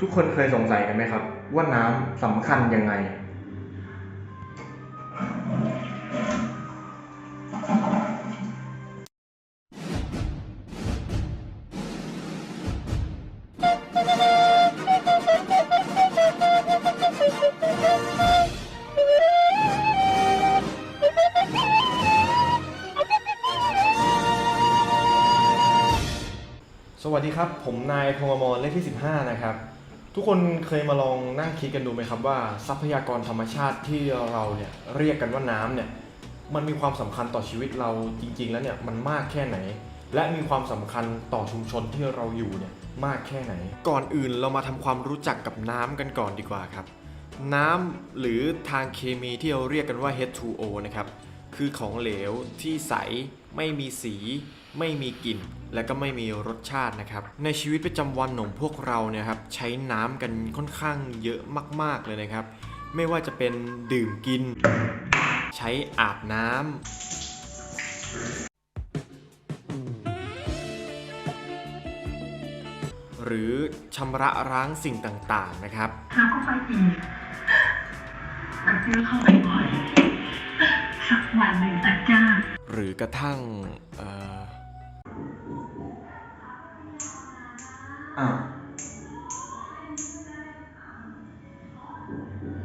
ทุกคนเคยสงสัยกันไหมครับ ว่าน้ำสำคัญยังไง สวัสดีครับ ผมนายพงอมรเลขที่ 15 นะครับ ทุกคนเคยมาลองนั่งคิดกันดูไหมครับว่าทรัพยากรธรรมชาติที่เราเนี่ยเรียกกันว่าน้ำเนี่ยมันมีความสำคัญต่อชีวิตเราจริง ๆ แล้วเนี่ยมันมากแค่ไหน และมีความสำคัญต่อชุมชนที่เราอยู่เนี่ยมากแค่ไหน ก่อนอื่นเรามาทำความรู้จักกับน้ำกันก่อนดีกว่าครับ น้ำหรือทางเคมีที่เราเรียกกันว่า H2O นะครับ คือของเหลวที่ใสไม่มีสีไม่มีกลิ่น และก็ไม่มีรสชาตินะครับ ในชีวิตประจำวันของพวกเราเนี่ยครับใช้น้ำกันค่อนข้างเยอะมาก ๆเลยนะครับ ไม่ว่าจะเป็นดื่มกิน ใช้อาบน้ำหรือชำระร้างสิ่งต่างๆนะครับเธอก็ไปอีกกระซื้อเข้าไปบ่อย สักวันหนึ่งอาจารย์หรือกระทั่งเอ่ออ้าว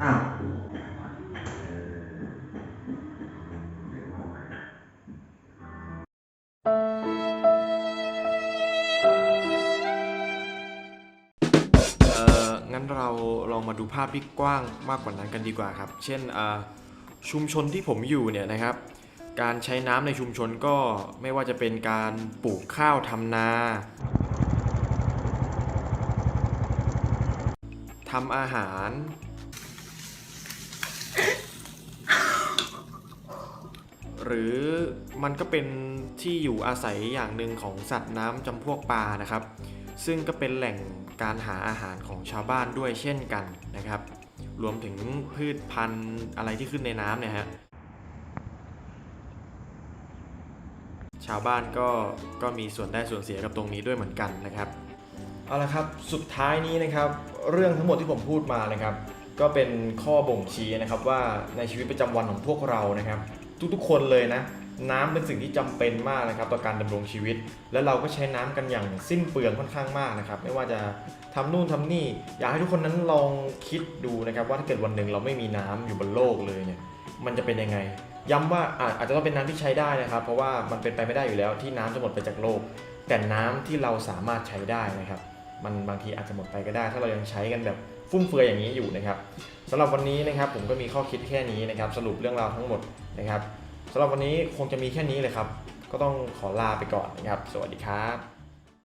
อ้าวเอ่องั้นเราลองมาดูภาพที่กว้างมากกว่านั้นกันดีกว่าครับ เช่นอ่า ชุมชนที่ผมอยู่เนี่ยนะครับ การใช้น้ำในชุมชนก็ไม่ว่าจะเป็นการปลูกข้าวทำนาทำอาหาร หรือมันก็เป็นที่อยู่อาศัยอย่างหนึ่งของสัตว์น้ำจำพวกปลานะครับ ซึ่งก็เป็นแหล่งการหาอาหารของชาวบ้านด้วยเช่นกันนะครับ รวมถึงพืชพันธุ์อะไรที่ขึ้นในน้ำเนี่ยฮะชาวบ้านก็ก็มีส่วนได้ส่วนเสียกับตรงนี้ด้วยเหมือนกันนะครับเอาละครับสุดท้ายนี้นะครับ เรื่องทั้งหมดที่ผมพูดมานะครับ ก็เป็นข้อบ่งชี้นะครับว่าในชีวิตประจำวันของพวกเรานะครับ ทุกๆคนเลยนะ น้ำเป็นสิ่งที่จำเป็นมากนะครับต่อการดำรงชีวิต และเราก็ใช้น้ำกันอย่างสิ้นเปลืองค่อนข้างมากนะครับ ไม่ว่าจะทำนู่นทำนี่ อยากให้ทุกคนนั้นลองคิดดูนะครับว่าถ้าเกิดวันหนึ่งเราไม่มีน้ำอยู่บนโลกเลยเนี่ยมันจะเป็นยังไง ย้ำว่าอาจจะต้องเป็นน้ำที่ใช้ได้นะครับ เพราะว่ามันเป็นไปไม่ได้อยู่แล้วที่น้ำจะหมดไปจากโลก แต่น้ำที่เราสามารถใช้ได้นะครับ มันบางทีอาจจะหมดไปก็ได้ ถ้าเรายังใช้กันแบบฟุ่มเฟือยอย่างนี้อยู่นะครับสำหรับวันนี้นะครับผมก็มีข้อคิดแค่นี้นะครับ สรุปเรื่องราวทั้งหมดนะครับ สำหรับวันนี้คงจะมีแค่นี้เลยครับ ก็ต้องขอลาไปก่อนนะครับ สวัสดีครับ